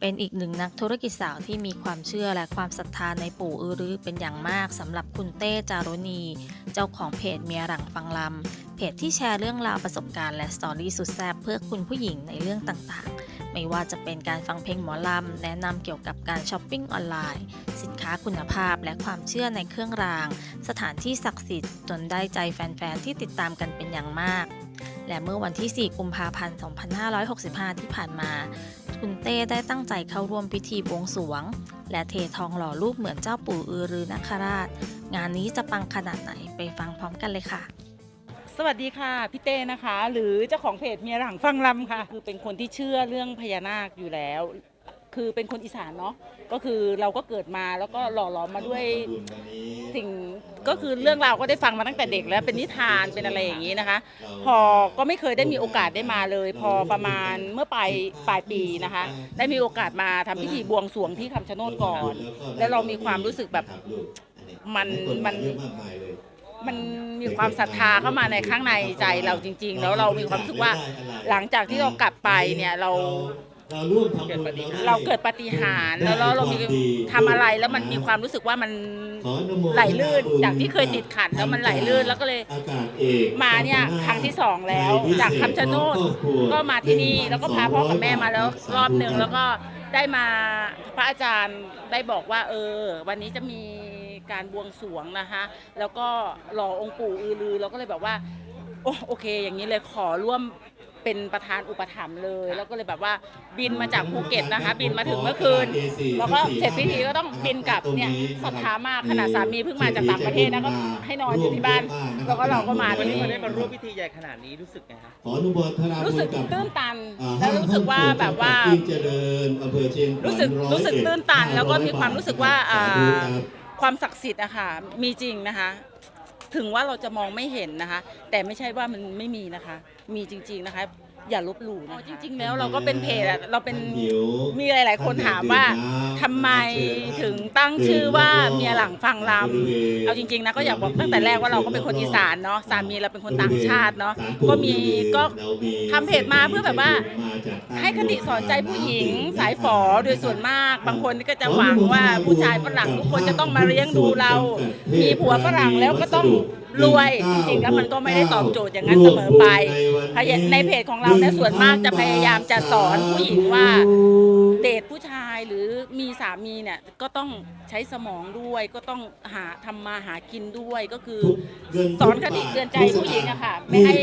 เป็นอีกหนึ่งนักธุรกิจสาวที่มีความเชื่อและความศรัทธาในปู่อือรือเป็นอย่างมากสำหรับคุณเต้จารุณี เจ้าของเพจเมียหลังฟังลำเพจที่แชร์เรื่องราวประสบการณ์และสตอรี่สุดแซ่บเพื่อคุณผู้หญิงในเรื่องต่างๆ ไม่ว่าจะเป็นการฟังเพลงหมอลำ แนะนำเกี่ยวกับการช้อปปิ้งออนไลน์ สินค้าคุณภาพและความเชื่อในเครื่องราง สถานที่ศักดิ์สิทธิ์จนได้ใจแฟนๆที่ติดตามกันเป็นอย่างมาก และเมื่อวันที่ 4 กุมภาพันธ์ 2565 ที่ผ่านมา คุณเต้ได้ตั้งใจเข้าร่วมพิธีบวงสรวง และเททองหล่อรูปเหมือนเจ้าปู่อือรือนาคราช งานนี้จะปังขนาดไหนไปฟังพร้อมกันเลยค่ะสวัสดีค่ะพี่เต้นะคะ หรือเจ้าของเพจเมียหลังฟังลำค่ะ คือเป็นคนที่เชื่อเรื่องพญานาคอยู่แล้ว คือเป็นคนอีสานเนาะก็คือเราก็เกิดมาแล้วก็หล่อหลอมมาด้วยสิ่งก็คือเรื่องราวก็ได้ฟังมาตั้งแต่เด็กแล้วเป็นนิทานเป็นอะไรอย่างนี้นะคะ พอก็ไม่เคยได้มีโอกาสได้มาเลย พอประมาณเมื่อปลายปลายปีนะคะ ได้มีโอกาสมาทำพิธีบวงสรวงที่คำชะโนดก่อน แล้วเรามีความรู้สึกแบบมันมันมันมีความศรัทธาเข้ามาในข้างในใจเราจริง ๆ แล้วเรามีความรู้สึกว่าหลังจากที่เรากลับไปเนี่ยเรา เราร่วมทำบุญเราเกิดปาฏิหารย์แล้วเราเรามีทำอะไรแล้วมันมีความรู้สึกว่ามันขออนุโมทนาไหลลื่นจากที่เคยติดขัดแล้วมันไหลลื่นแล้วก็เลย อากาศเอกมาเนี่ยครั้งที่สองแล้วจากคำชะโนดก็มาที่นี่แล้วก็พาพ่อกับแม่มาแล้วรอบหนึ่งแล้วก็ได้มาพระอาจารย์ได้บอกว่า เออ วันนี้จะมีการบวงสรวงนะคะแล้วก็หล่อองค์ปู่อือลือเราก็เลยแบบว่า โอ้โอเค อย่างนี้เลยขอร่วม เป็นประธานอุปถัมภ์เลย แล้วก็เลยแบบว่าบินมาจากภูเก็ตนะคะ บินมาถึงเมื่อคืน แล้วก็เสร็จพิธีก็ต้องบินกลับเนี่ยศรัทธามากขนาดสามีเพิ่งมาจากต่างประเทศนะก็ให้นอนอยู่ที่บ้านแล้วก็เราก็มาวันที่นี้นี่มาได้มาร่วมพิธีใหญ่ขนาดนี้รู้สึกไงครับขออนุโมทนารู้สึกบุญบตื้นตันอ่าแล้วรู้สึกว่าแบบว่าห้งเจริญอำเภอเชียงขวัญรู้สึกอยรู้สึกเอ็ดตื้นตัน แล้วก็มีความรู้สึกว่าอ่าสธุครับความศักดิ์สิทธิ์อะค่ะมีจริงนะคะ ถึงว่าเราจะมองไม่เห็นนะคะ แต่ไม่ใช่ว่ามันไม่มีนะคะ มีจริงๆนะคะ อย่าลบหลู่นะคะจริง ๆ แล้วเราก็เป็นเพจอะเราเป็นท่านหิวมีหลาย ๆ คนถามว่าทำไมถึงตั้งชื่อว่าเมียหลังฟังลำเอาจริง ๆ นะก็อยากบอกตั้งแต่แรกว่าเราก็เป็นคนอีสานเนาะสามีเราเป็นคนต่างชาติเนาะก็มีก็ทำเพจมาเพื่อแบบว่า ให้คติสอนใจผู้หญิงสายฝอโดยส่วนมาก บางคนก็จะหวังว่าผู้ชายฝรั่งทุกคนจะต้องมาเลี้ยงดูเรา มีผัวฝรั่งแล้วก็ต้อง รวยจริงๆแล้วมันก็ไม่ได้ตอบโจทย์อย่างนั้นเสมอไปในเพจของเราเนี่ยส่วนมากจะพยายามจะสอนผู้หญิงว่าเดทผู้ชายหรือมีสามีเนี่ยก็ต้องใช้สมองด้วยก็ต้องหาทำมาหากินด้วยก็คือสอนคติเตือนใจผู้หญิงอะค่ะไม่ให้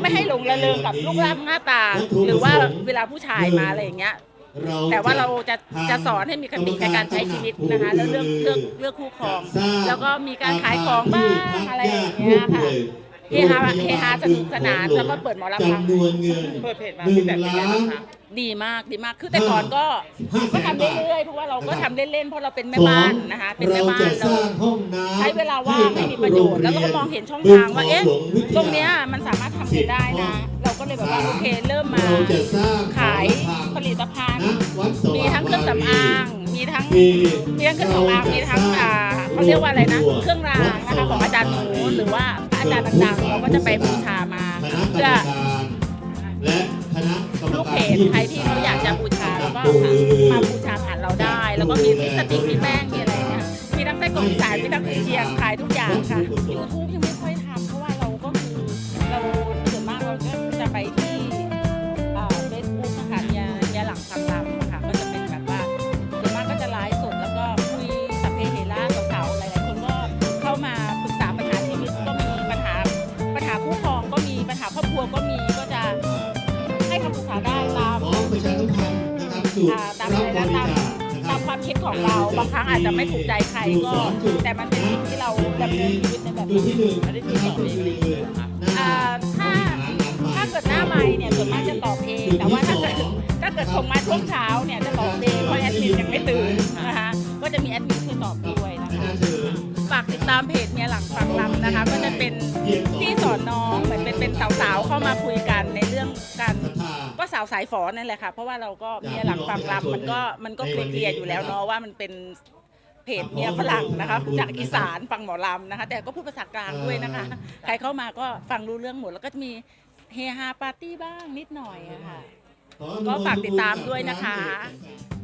ไม่ให้หลงระเริงกับรูปร่างหน้าตา หรือว่าเวลาผู้ชายมาอะไรอย่างเงี้ย แต่ว่าเราจะจะสอนให้มีคติในการใช้ชีวิตนะคะ แล้วเรื่องเรื่องเรื่องคู่ครอง แล้วก็มีการขายของบ้างอะไรอย่างเงี้ยค่ะเฮฮาเฮฮาสนุกสนานแล้วก็เปิดหมอลำฟังจำนวนเงินเปิดเพจมาหนึ่มีงแบบเป็นไงล้าบ้างนคะดีมากดีมาก คือแต่ก่อนก็ห้าแสนก็ทำเรื่อยๆเพราะว่าเราก็ทำเล่นๆเพราะเราเป็นแม่บ้านนะคะ เป็นแม่บ้านเราจะสเราร้างห้องน้ำใช้เวลาว่างไม่มีประโยชน์แล้วก็มองเห็นช่องทางว่าเอ๊ะตรงเนี้ยมันสามารถทำเงินได้นะเรา ก็เลยแบบว่าโอเคเริ่มมาเราจะสร้างขายผลิตภัณฑ์ณวัดสมีว่างทั้งเครื่องสำอาง มีทั้งมีมีทั้งเครื่องสำอางมีทั้งอ่าเขาเรียกว่าอะไรนะ เครื่องรางนะคะของอาจารย์หนูหรือว่าพระอาจารย์ดังๆเราก็จะไปบูชามาคณะกรรมเพื่อการและคณะกรรมลูกกาเพรจใครที่เขาอยากจะบูชาแล้วก็มาบูชาผ่านเราได้ แล้วก็มีลิปสติกมีแป้งมีอะไรเนี่ยมีทั้งไส้กรอกอีสานมีทั้งกุนเชียงขายทุกอย่างค่ะ YouTube ยังไม่ จุดอ่าตามรัอะบไรบนะริตามจาคนะคตารับมความคิดของเราบางครั้งอาจจะไม่ถูกใจใครก็ แต่มันเป็นสิ่งที่เราดำเนินชีวิตในแบบจุดนี้ที่หนึ่งอันนี้คือสอนเองเลยเหรอครับอ่าถ้าถ้าเกิดหน้าไม้เนี่ยส่วนมากจะตอบเอง แต่ว่าถ้าเกิดถ้าเกิดส่งมาช่วงเช้าเนี่ยจะตอบเองเพราะแอดมินยังไม่ตื่นนะคะก็จะมีแอดมินช่วยตอบด้วยนะคะฝากติดตามเพจเมียหลังฟังลำนะคะ ก็จะเป็นที่สอนน้องเหมือนเป็นเป็นสาวๆเข้ามาคุยกันในเรื่องการศรัทธาก็สาวสายฝอนั่นแหละค่ะ เพราะว่าเราก็เมียหลังฟังลำมันก็มันก็เคลียร์ๆอยู่แล้วเนาะว่ามันเป็นเพจเมียฝรั่งนะคะจากอีสานฟังหมอลำนะคะ แต่ก็พูดภาษากลางด้วยนะคะ ใครเข้ามาก็ฟังรู้เรื่องหมด แล้วก็จะมีเฮฮาปาร์ตี้บ้างนิดหน่อยอะค่ะ ก็ฝากติดตามด้วยนะคะข